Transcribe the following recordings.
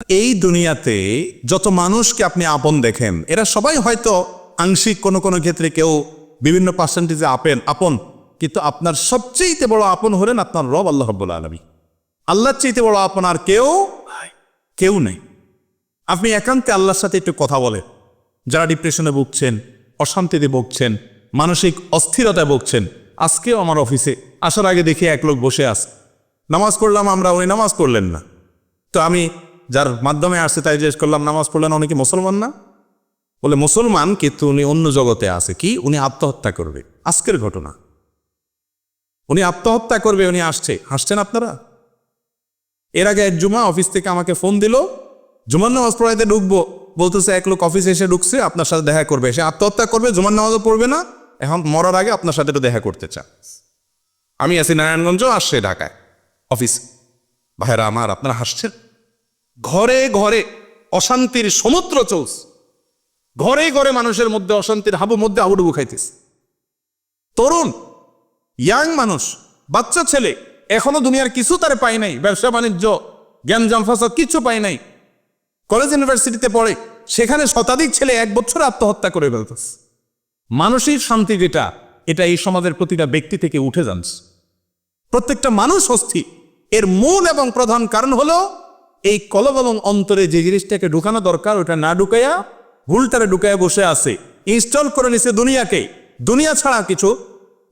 এই দুনিয়াতে যত মানুষকে আপনি আপন দেখেন, এরা সবাই হয়তো আংশিক কোনো কোনো ক্ষেত্রে কেউ বিভিন্ন পার্সেন্টেজে আপেন, আপন। কিন্তু আপনার সবচেয়ে বড় আপন হলেন আপনার রব, আল্লাহ রব্বুল আলমী আল্লাহর চাইতে বড় আপন আর কেউ কেউ নেই। আপনি একান্তে আল্লাহর সাথে একটু কথা বলেন। যারা ডিপ্রেশনে ভুগছেন, অশান্তিতে ভুগছেন, মানসিক অস্থিরতায় ভুগছেন, আজকেও আমার অফিসে আসার আগে দেখি এক লোক বসে আছে। নামাজ পড়লাম আমরা, উনি নামাজ পড়লেন না। তো আমি যার মাধ্যমে আসছে তাই জিজ্ঞেস করলাম, নামাজ পড়লেন উনি কি মুসলমান না? বলে, মুসলমান, কিন্তু উনি অন্য জগতে আছে। কি? উনি আত্মহত্যা করবে। আজকের ঘটনা। উনি আত্মহত্যা করবে, উনি আসছে। হাসছেন আপনারা? এর আগে এক জুমা অফিস থেকে আমাকে ফোন দিল, জুমার নামাজ পড়াইতে ঢুকবো। বলতেছে, এক লোক অফিসে এসে ঢুকছে, আপনার সাথে দেখা করবে। সে আত্মহত্যা করবে, জুমার নামাজও পড়বে না, এখন মরার আগে আপনার সাথে একটু দেখা করতে চান আমি আছি নারায়ণগঞ্জ, আসছে ঢাকায়। অফিস। ভাইরা আমার, আপনারা হাসছেন? ঘরে ঘরে অশান্তির সমুদ্র চলছে ঘরে ঘরে মানুষের মধ্যে অশান্তির হাবু মধ্যে হাবুডুবু খাইতেছে তরুণ, ইয়াং মানুষ, বাচ্চা ছেলে, এখনও দুনিয়ার কিছু তারে পায় নাই। ব্যবসা, বাণিজ্য, জ্ঞান জামফাসাদ কিছু পায় নাই। কলেজ, ইউনিভার্সিটিতে পড়ে, সেখানে শতাধিক ছেলে এক বছর আত্মহত্যা করে ফেলতেছে মানসিক শান্তি যেটা, এটা এই সমাজের প্রতিটা ব্যক্তি থেকে উঠে যাচ্ছে প্রত্যেকটা মানুষ অস্থি এর মূল এবং প্রধান কারণ হলো এই কলব এবং অন্তরে যে জিনিসটাকে ঢুকানো দরকার, ওটা না ঢুকাইয়া ভুলটারে ঢুকাইয়া বসে আছে। ইনস্টল করে নিছে দুনিয়াকে। দুনিয়া ছাড়া কিছু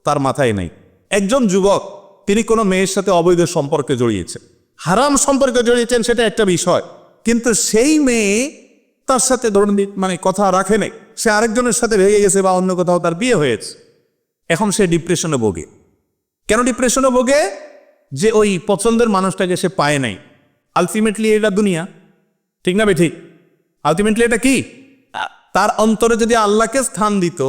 তার মাথায় নেই। একজন যুবক, তিনি কোনো মেয়ের সাথে অবৈধ সম্পর্কে জড়িয়েছেন হারাম সম্পর্কে জড়িয়েছেন সেটা একটা বিষয়। কিন্তু সেই মেয়ে তার সাথে ধরুন মানে কথা রাখে নাই। সে আরেকজনের সাথে ভেঙে গেছে বা অন্য কোথাও তার বিয়ে হয়েছে। এখন সে ডিপ্রেশনে ভোগে। কেন ডিপ্রেশনে ভোগে? যে ওই পছন্দের মানুষটাকে সে পায় নাই। আলটিমেটলি এটা দুনিয়া। ঠিক না বেঠিক আলটিমেটলি এটা কি? তার অন্তরে যদি আল্লাহকে স্থান দিত,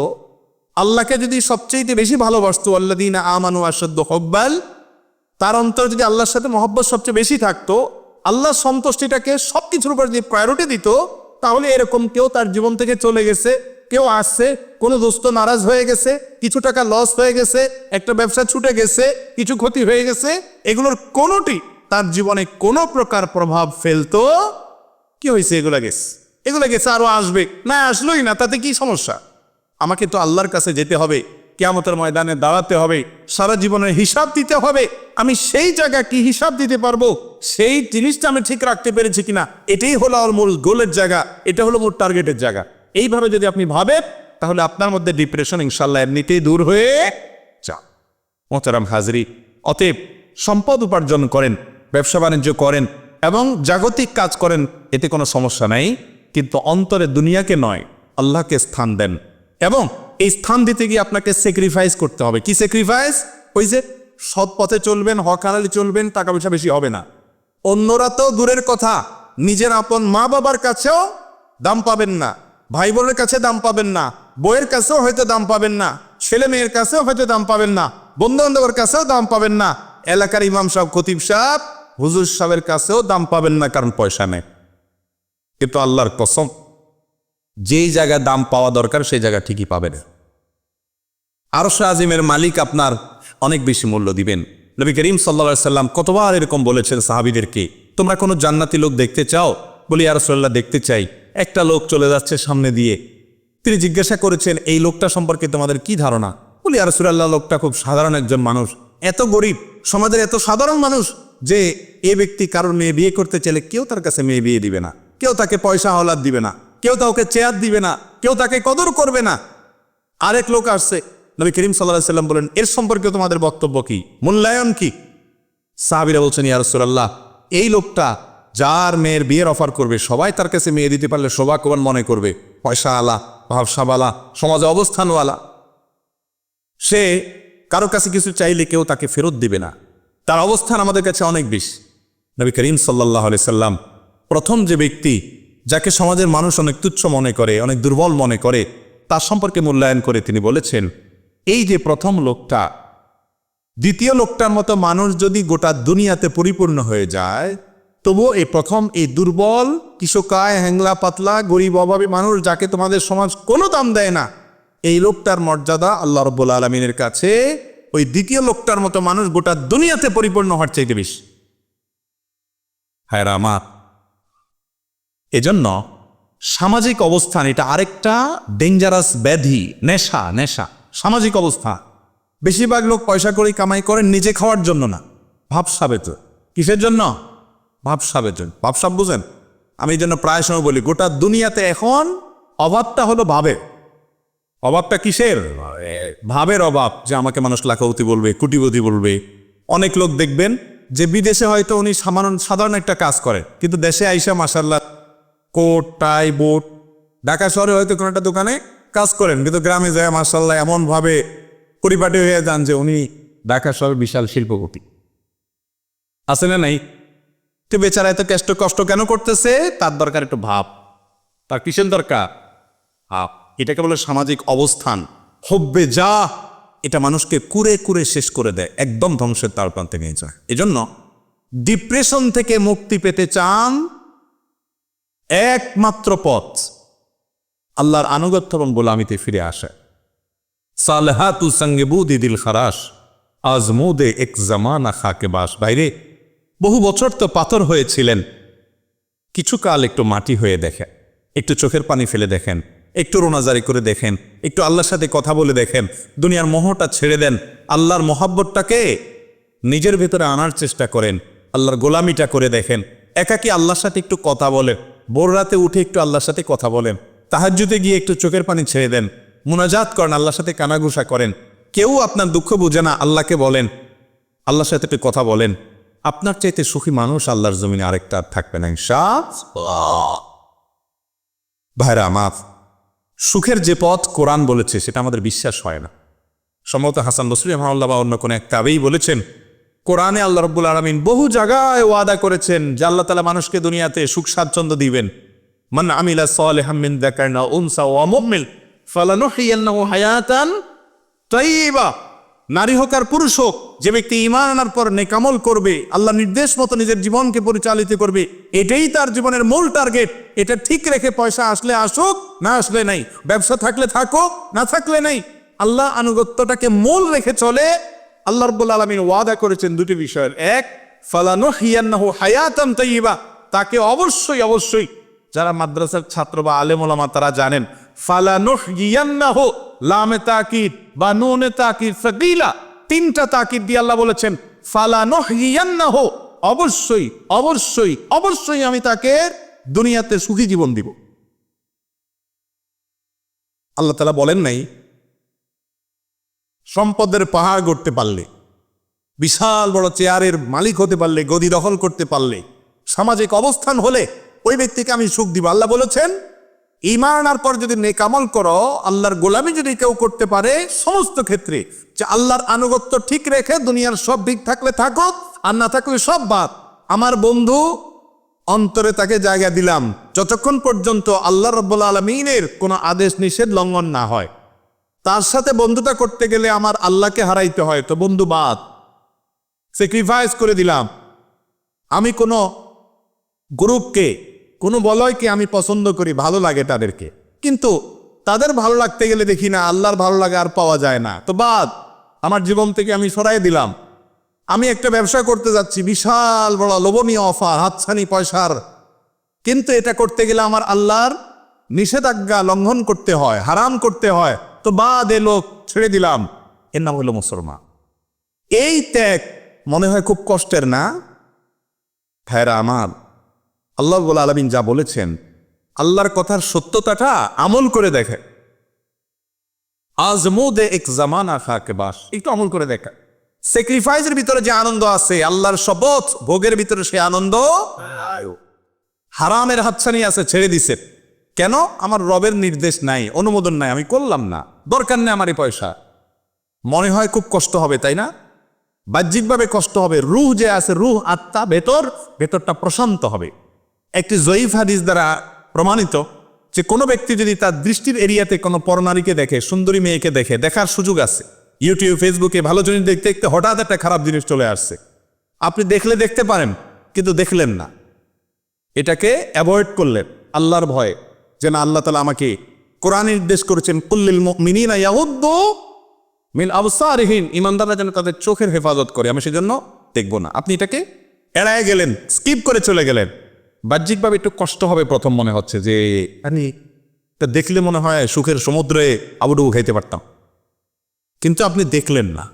আল্লাহকে যদি সবচেয়ে বেশি ভালোবাসত ভালোবাসতো আল্লাদিন আমানু আসাদ্দ হব্বাল, তার অন্তরে যদি আল্লাহর সাথে মহব্বত সবচেয়ে বেশি থাকতো, আল্লাহ সন্তুষ্টিটাকে সব কিছুর উপর যদি প্রায়োরিটি দিত, তাহলে এরকম কেউ তার জীবন থেকে চলে গেছে, কেউ আসছে, কোনো দোস্ত নারাজ হয়ে গেছে, কিছু টাকা লস হয়ে গেছে, একটা ব্যবসা ছুটে গেছে, কিছু ক্ষতি হয়ে গেছে, এগুলোর কোনোটি তার জীবনে কোনো প্রকার প্রভাব ফেলতো? কি হয়েছে এগুলা গেছে এগুলা গেছে আরও আসবে। না, আসলোই না, তাতে কি সমস্যা? আমাকে তো আল্লাহর কাছে যেতে হবে, কেয়ামতের ময়দানে দাঁড়াতে হবে, সারা জীবনের হিসাব দিতে হবে। আমি সেই জায়গা কি হিসাব দিতে পারব? সেই জিনিসটা আমি ঠিক রাখতে পেরেছি কিনা? এটাই হলো আমার মূল গোলের জায়গা, এটা হলো মোট টার্গেটের জায়গা। এইভাবে যদি আপনি ভাবেন, তাহলে আপনার মধ্যে ডিপ্রেশন ইনশাল্লাহ এমনিতেই দূর হয়ে যা মোহতারাম হাজরি, অতএব সম্পদ উপার্জন করেন ব্যবসা বাণিজ্য করেন এবং জাগতিক কাজ করেন, এতে কোনো সমস্যা নেই। কিন্তু অন্তরে দুনিয়াকে নয়, আল্লাহকে স্থান দেন। এবং এই স্থান দিতে গিয়ে আপনাকে স্যাক্রিফাইস করতে হবে। কি স্যাক্রিফাইস ওই যে সৎ পথে চলবেন, হক হালালি চলবেন, টাকা পয়সা বেশি হবে না। অন্যরা তো দূরের কথা, নিজের আপন মা বাবার কাছেও দাম পাবেন না ভাই বোনের কাছে দাম পাবেন না বইয়ের কাছেও হয়তো দাম পাবেন না, ছেলে মেয়ের কাছেও হয়তো দাম পাবেন না বন্ধু বান্ধবের কাছেও দাম পাবেন না, এলাকার ইমাম সাহেব, খতিব সাহেব হুজুর সাহেবের কাছেও দাম পাবেন না, কারণ পয়সা নেই। কিন্তু আল্লাহর কসম, যেই জায়গায় দাম পাওয়া দরকার, সেই জায়গা ঠিকই পাবেন। আরশ আজিমের মালিক আপনার অনেক বেশি মূল্য দিবেন। নবী করিম সাল্লা সাল্লাম কতবার এরকম বলেছেন সাহাবিদেরকে, তোমরা কোনো জান্নাতি লোক দেখতে চাও? বলি আরসোল্লাহ দেখতে চাই। একটা লোক চলে যাচ্ছে সামনে দিয়ে। তিনি জিজ্ঞাসা করেছেন, এই লোকটা সম্পর্কে তোমাদের কি ধারণা? বলি আরসুল্লাহ লোকটা খুব সাধারণ একজন মানুষ। এত গরিব, সমাজের এত সাধারণ মানুষ যে এ ব্যক্তি কারোর মেয়ে বিয়ে করতে চাইলে কেউ তার কাছে মেয়ে বিয়ে দিবে না। কেউ তাকে পয়সা হলাদ দিবে না। কেউ তাকে চেয়ার দিবে না। কেউ তাকে কদর করবে না। আরেক লোক আসছে। নবী করিম সাল্লাহ সাল্লাম বলেন, এর সম্পর্কে তোমাদের বক্তব্য কি? মূল্যায়ন কি? সাহাবিরা বলছেন, ইয়া রাসূলুল্লাহ, এই লোকটা যার মেয়ের বিয়ের অফার করবে, সবাই তার কাছে মেয়ে দিতে পারলে শোভাকবান মনে করবে। পয়সা আলা ভাবসাবালা, সমাজে অবস্থানওয়ালা। সে কারও কাছে কিছু চাইলে কেউ তাকে ফেরত দিবে না। তার অবস্থান আমাদের কাছে অনেক বেশি। নবী করিম সাল্লাহ আলি সাল্লাম প্রথম যে ব্যক্তি যাকে সমাজের মানুষ অনেক তুচ্ছ মনে করে, অনেক দুর্বল মনে করে, তার সম্পর্কে মূল্যায়ন করে তিনি বলেছেন, এই যে প্রথম লোকটা, দ্বিতীয় লোকটার মতো মানুষ যদি গোটা দুনিয়াতে পরিপূর্ণ হয়ে যায়, তবুও এই প্রথম এই দুর্বল কৃষকায় হ্যাংলা পাতলা, গরিব, অভাবী মানুষ যাকে তোমাদের সমাজ কোনো দাম দেয় না, এই লোকটার মর্যাদা আল্লাহ রব্বুল আলমিনের কাছে ওই দ্বিতীয় লোকটার মতো মানুষ গোটা দুনিয়াতে পরিপূর্ণ হওয়ার চাইতে বেশি। হায় রামা এজন্য সামাজিক অবস্থান, এটা আরেকটা ডেঞ্জারাস ব্যাধি, নেশা নেশা, সামাজিক অবস্থা। বেশিরভাগ লোক পয়সা করে কামাই করে, নিজে খাওয়ার জন্য না। ভাবসাবে তো কিসের জন্য? ভাবসাবের জন্য ভাবসাব বুঝেন? আমি এই জন্য প্রায় সময় বলি, গোটা দুনিয়াতে এখন অভাবটা হলো ভাবে অভাবটা কিসের? ভাবের অভাব যে আমাকে মানুষ লাখাউতি বলবে কুটিপতি বলবে। অনেক লোক দেখবেন যে বিদেশে হয়তো উনি সাধারণ সাধারণ একটা কাজ করেন, কিন্তু দেশে আইসা মাসাল্লাহ কোট, টাই, বুট, ঢাকা শহরে হয়তো কোনো একটা দোকানে কাজ করেন, কিন্তু গ্রামে যায় মাসাল্লাহ এমনভাবে পরিপাটি হয়ে যান যে উনি ঢাকা শহরে বিশাল শিল্পপতি। আছে না নাই? তো বেচারা এত কষ্ট কষ্ট কেন করতেছে? তার দরকার একটু ভাব। তার কিসের দরকার? ভাব। এটাকে বলে সামাজিক অবস্থান। হব্বে যা, এটা মানুষকে কুরে কুরে শেষ করে দেয়, একদম ধ্বংসের তার প্রান্তে নিয়ে যায়। এজন্য ডিপ্রেশন থেকে মুক্তি পেতে চান একমাত্র পথ। আল্লাহর আনুগত্য এবং গোলামিতে ফিরে আসে। সালহাতু সঙ্গে বুদি দিল খারাস আজমুদে এক জামানা খাকে বাস। বাইরে বহু বছর তো পাথর হয়েছিলেন, কিছু কাল একটু মাটি হয়ে দেখে একটু চোখের পানি ফেলে দেখেন। একটু রোনাজারি করে দেখেন, একটু আল্লাহর সাথে কথা বলে দেখেন, দুনিয়ার মোহটা ছেড়ে দেন, আল্লাহর মহাব্বতটাকে নিজের ভেতরে আনার চেষ্টা করেন, আল্লাহর গোলামিটা করে দেখেন, একাকি আল্লাহর সাথে একটু কথা বলেন, ভোর রাতে উঠে একটু আল্লাহর সাথে কথা বলেন, তাহাজ্জুদে গিয়ে একটু চোখের পানি ছেড়ে দেন, মুনাজাত করেন, আল্লাহর সাথে কানাঘুষা করেন, কেউ আপনার দুঃখ বুঝে না, আল্লাহকে বলেন, আল্লাহর সাথে একটু কথা বলেন, আপনার চাইতে সুখী মানুষ আল্লাহর জমিনে আরেকটা আর থাকবে না, ইনশাআল্লাহ। ভাইরা আমার সুখের যে পথ কোরআন বলেছে, সেটা আমাদের বিশ্বাস হয় না। সম্ভবত হাসান বসরি রহমাল্লাহ বা অন্য কোনো এক কাবেই বলেছেন, কোরআনে আল্লাহ রব্বুল আলমিন বহু জায়গায় ওয়াদা করেছেন যে আল্লাহ তালা মানুষকে দুনিয়াতে সুখ স্বাচ্ছন্দ্য দিবেন। মান আমিলা সালেহামিন দেখার না উনসা ওয়া মুমিন, ফালানুহিয়ান্নাহু হায়াতান তাইয়্যিবা নারী হোক আর পুরুষ হোক, যে ব্যক্তি ইমান আনার পর নেকামল করবে, আল্লাহ নির্দেশ মতো নিজের জীবনকে পরিচালিত করবে, এটাই তার জীবনের মূল টার্গেট এটা ঠিক রেখে পয়সা আসলে আসুক, না আসলে নাই। ব্যবসা থাকলে থাকো, না থাকলে নাই। আল্লাহ আনুগত্যটাকে মূল রেখে চলে। আল্লাহ রব্বুল আলমিন ওয়াদা করেছেন দুটি বিষয়ের। এক ফালানো হিয়ান্নাহু হায়াতাম তাইয়্যিবা তাকে অবশ্যই অবশ্যই যারা মাদ্রাসার ছাত্র বা আলেমোলামা তারা জানেন। ফালানুহ ইয়ান্নাহু লামে তাকিদ বা নুনে তাকিদ সাকিলা তিনটা তাকিদ দিয়ে আল্লাহ বলেছেন, ফালা ফালানুহ ইয়ান্নাহু অবশ্যই অবশ্যই অবশ্যই আমি তাকে দুনিয়াতে সুখী জীবন দিব। আল্লাহ তালা বলেন নাই, সম্পদের পাহাড় গড়তে পারলে, বিশাল বড় চেয়ারের মালিক হতে পারলে, গদি দখল করতে পারলে, সামাজিক অবস্থান হলে ওই ব্যক্তিকে আমি সুখ দিব। আল্লাহ বলেছেন ইমান আনার পর যদি নেকামল করো, আল্লাহর গোলামি যদি কেউ করতে পারে, সমস্ত ক্ষেত্রে। যে আল্লাহর আনুগত্য ঠিক রেখে দুনিয়ার সব দিক থাকলে থাকো আর না থাকলে সব বাদ। আমার বন্ধু, অন্তরে তাকে জায়গা দিলাম। যতক্ষণ পর্যন্ত আল্লাহ রব্বুল আলমিনের কোনো আদেশ নিষেধ লঙ্ঘন না হয়। তার সাথে বন্ধুতা করতে গেলে আমার আল্লাহকে হারাইতে হয়, তো বন্ধু বাদ। স্যাক্রিফাইস করে দিলাম। আমি কোনো গ্রুপকে কোনো বলয়কে আমি পছন্দ করি, ভালো লাগে তাদেরকে। কিন্তু তাদের ভালো লাগতে গেলে দেখি না, আল্লাহর ভালো লাগে আর পাওয়া যায় না। তো বাদ, আমার জীবন থেকে আমি সরাই দিলাম। আমি একটা ব্যবসা করতে যাচ্ছি, বিশাল বড় লোভনীয় অফার, হাতছানি পয়সার। কিন্তু এটা করতে গেলে আমার আল্লাহর নিষেধাজ্ঞা লঙ্ঘন করতে হয়, হারাম করতে হয়। তো বাদ লোক ছেড়ে দিলাম। এর নাম হলো মুসলমান। এই ত্যাগ মনে হয় খুব কষ্টের না? ভাইরা আমার আল্লাহ আলমিন যা বলেছেন, আল্লাহর কথার সত্যতাটা আমল করে দেখে। আজ মোদে এক জামানা খাকে বাস, একটু আমল করে দেখা। স্যাক্রিফাইসের ভিতরে যে আনন্দ আছে, আল্লাহর শপথ, ভোগের ভিতরে সে আনন্দ হারামের হাতছানি আছে, ছেড়ে দিছে। কেন? আমার রবের নির্দেশ নাই, অনুমোদন নাই, আমি করলাম না। দরকার নেই আমার এই পয়সা। মনে হয় খুব কষ্ট হবে, তাই না? বাহ্যিকভাবে কষ্ট হবে, রুহ যে আছে, রুহ আত্মা ভেতর, ভেতরটা প্রশান্ত হবে। একটি জয়ীফ হাদিস দ্বারা প্রমাণিত যে কোনো ব্যক্তি যদি তার দৃষ্টির এরিয়াতে কোনো পরনারীকে দেখে, সুন্দরী মেয়েকে দেখে, দেখার সুযোগ আছে। ইউটিউব ফেসবুকে ভালো জিনিস দেখতে দেখতে হঠাৎ একটা খারাপ জিনিস চলে আসছে। আপনি দেখলে দেখতে পারেন, কিন্তু দেখলেন না। এটাকে অ্যাভয়েড করলেন আল্লাহর ভয়ে। যে না, আল্লাহ তালা আমাকে কোরআন নির্দেশ করেছেন কুল্লিল মিনিনা ইয়াহুদ্দু মিন আবসারহীন। ইমানদাররা যেন তাদের চোখের হেফাজত করে, আমি সেজন্য দেখব না। আপনি এটাকে এড়ায় গেলেন, স্কিপ করে চলে গেলেন। বাহ্যিকভাবে একটু কষ্ট হবে প্রথম মনে হচ্ছে যে আমি তা দেখলে মনে হয় সুখের সমুদ্রে আবুডুবু খাইতে পারতাম। কিন্তু আপনি দেখলেন না।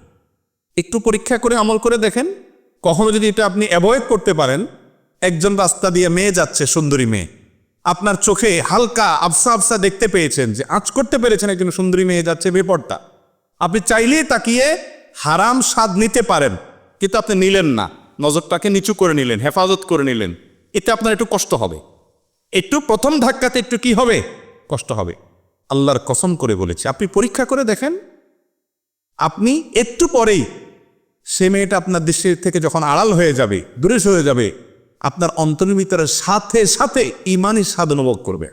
একটু পরীক্ষা করে আমল করে দেখেন, কখনো যদি এটা আপনি অ্যাভয়েড করতে পারেন, একজন রাস্তা দিয়ে মেয়ে যাচ্ছে, সুন্দরী মেয়ে। আপনার চোখে হালকা আফসা আফসা দেখতে পেয়েছেন যে, আঁচ করতে পেরেছেন একজন সুন্দরী মেয়ে যাচ্ছে বেপরটা আপনি চাইলেই তাকিয়ে হারাম স্বাদ নিতে পারেন, কিন্তু আপনি নিলেন না। নজরটাকে নিচু করে নিলেন, হেফাজত করে নিলেন। এতে আপনার একটু কষ্ট হবে। একটু প্রথম ধাক্কাতে একটু কি হবে? কষ্ট হবে। আল্লাহর কসম করে বলেছে। আপনি পরীক্ষা করে দেখেন। আপনি একটু পরেই সে মেয়েটা আপনার দৃষ্টির থেকে যখন আড়াল হয়ে যাবে, দূরে সরে যাবে, আপনার অন্তরের সাথে সাথে ইমানই স্বাদ অনুভব করবে।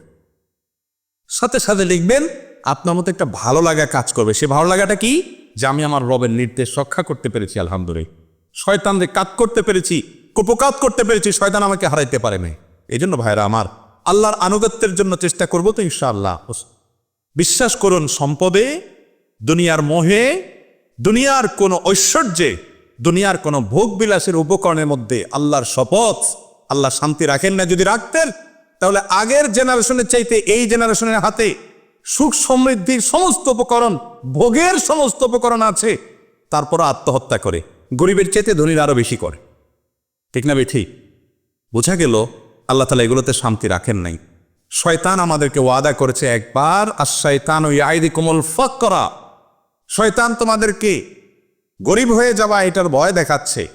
সাথে সাথে লিখবেন, আপনার মতো একটা ভালো লাগা কাজ করবে। সে ভালো লাগাটা কি? যে আমি আমার রবের নির্দেশ রক্ষা করতে পেরেছি, আলহামদুলিল্লাহ। শয়তানদের কাজ করতে পেরেছি। কুপকাত করতে পেরেছি, শয়তান আমাকে হারাইতে পারে নাই। এই জন্য ভাইরা আমার আল্লাহর আনুগত্যের জন্য চেষ্টা করব তো ইনশাআল্লাহ। বিশ্বাস করুন, সম্পদে, দুনিয়ার মোহে, দুনিয়ার কোনো ঐশ্বর্যে, দুনিয়ার কোনো ভোগ বিলাসের উপকরণের মধ্যে আল্লাহর শপথ, আল্লাহ শান্তি রাখেন না যদি রাখতেন, তাহলে আগের জেনারেশনের চাইতে এই জেনারেশনের হাতে সুখ সমৃদ্ধির সমস্ত উপকরণ, ভোগের সমস্ত উপকরণ আছে। তারপর আত্মহত্যা করে, গরিবের চাইতে ধনীর আরও বেশি করে। ঠিক না ঠিক বোঝা গেল আল্লাহ তালা এগুলোতে শান্তি রাখেন নাই। শয়তান আমাদেরকে ওয়াদা করেছে একবার আর শয়তান ওই আইদি কোমল ফক করা শয়তান তোমাদেরকে গরিব হয়ে যাওয়া এটার ভয় দেখাচ্ছে।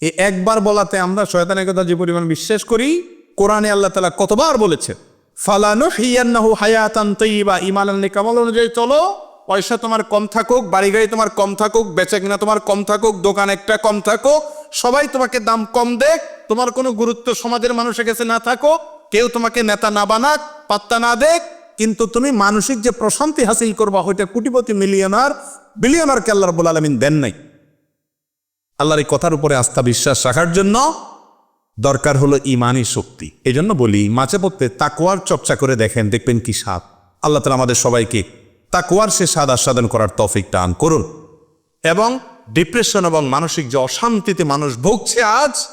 এই একবার বলাতে আমরা শয়তানের কথা যে পরিমাণ বিশ্বাস করি, কোরআনে আল্লাহ তালা কতবার বলেছেন ফালানু হিয়ান্নাহু হায়াতান তৈবা। ইমান কামাল অনুযায়ী চলো পয়সা তোমার কম থাকুক, বাড়ি গাড়ি তোমার কম থাকুক, বেচা কিনা তোমার কম থাকুক, দোকান একটা কম থাকুক, সবাই তোমাকে দাম কম দেখ, তোমার কোনো গুরুত্ব সমাজের মানুষের কাছে না থাকো কেউ তোমাকে নেতা না বানাক, পাত্তা না দেখ, কিন্তু তুমি মানসিক যে প্রশান্তি হাসিল করবা, ওইটা কোটিপতি মিলিয়নার, বিলিয়নারকে আল্লাহ রবুল আলমিন দেন নাই। আল্লাহর এই কথার উপরে আস্থা বিশ্বাস রাখার জন্য দরকার হলো ইমানই শক্তি। এই জন্য বলি, মাঝে পড়তে তাকুয়ার চর্চা করে দেখেন, দেখবেন কি স্বাদ। আল্লাহ তালা আমাদের সবাইকে তাকুয়ার সে স্বাদ আস্বাদন করার তৌফিক টান করুন। এবং ডিপ্রেশন এবং মানসিক যে অশান্তিতে মানুষ ভুগছে আজ,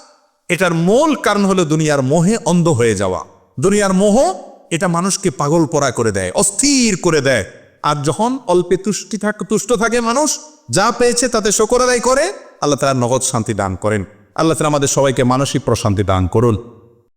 এটার মূল কারণ হলো দুনিয়ার মোহে অন্ধ হয়ে যাওয়া। দুনিয়ার মোহ এটা মানুষকে পাগল পরা করে দেয়, অস্থির করে দেয়। আর যখন অল্পে তুষ্টি থাক, তুষ্ট থাকে মানুষ, যা পেয়েছে তাতে শকর আদায় করে, আল্লাহ তালা নগদ শান্তি দান করেন। আল্লাহ তালা আমাদের সবাইকে মানসিক প্রশান্তি দান করুন।